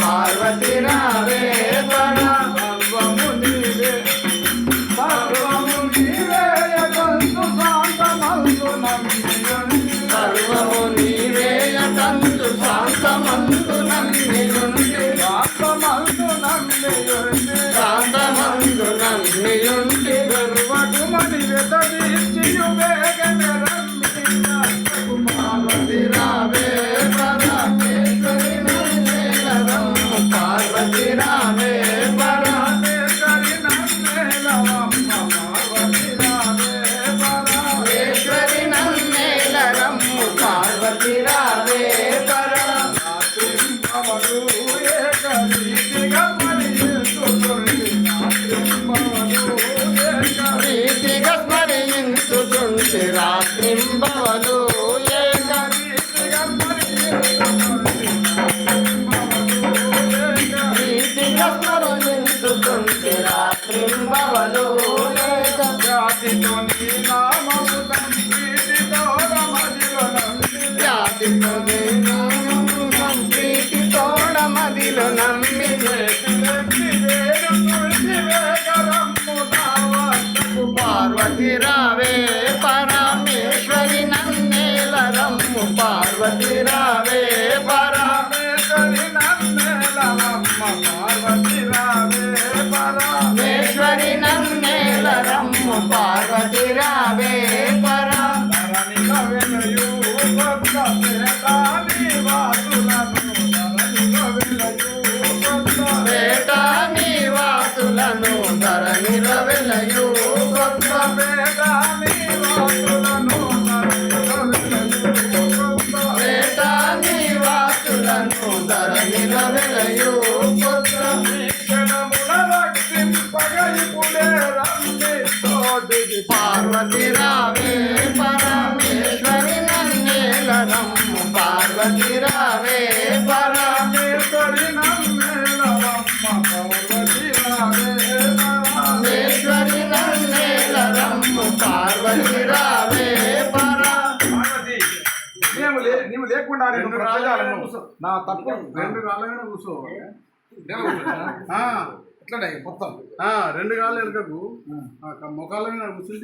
పార్వతి రావే రాత్రింబవలు మరియుచుండి. రాత్రింబవలు జాతితో నీ నామము సంప్రీతితో రమదిలో నంది. జాతితో నమ్మి పార్వతి రావే పార్వతి రావే పర. పరమేశ్వరి నన్నేలవమ్మ పార్వతి రావే పరా ఈశ్వరి నన్నేలరమ్ము పార్వతి రావే పర ధరణిలో వెలయు కొత్త పేటాని వాసులను ధరణిలో వెలయు కొత్త వేట నివాసులను ధరణిలో వెలయు కొత్త పేటాని పార్వతి రావే పరమేశ్వరి నన్నేలరమ్ము పార్వతి రావే పర పరమేశ్వరి నన్నేలవమ్మ పార్వతి రావే పరా ఈశ్వరి నన్నేలరమ్ము పార్వతి రావే లేకుండా రెండు ప్రజలను కూర్చో. నా తప్పు రెండు కాళ్ళ మీద కూర్చో. ఆ, ఇట్లనే మొత్తం? రెండు కాళ్ళు ఆ, ముఖాల మీద కూర్చుంటే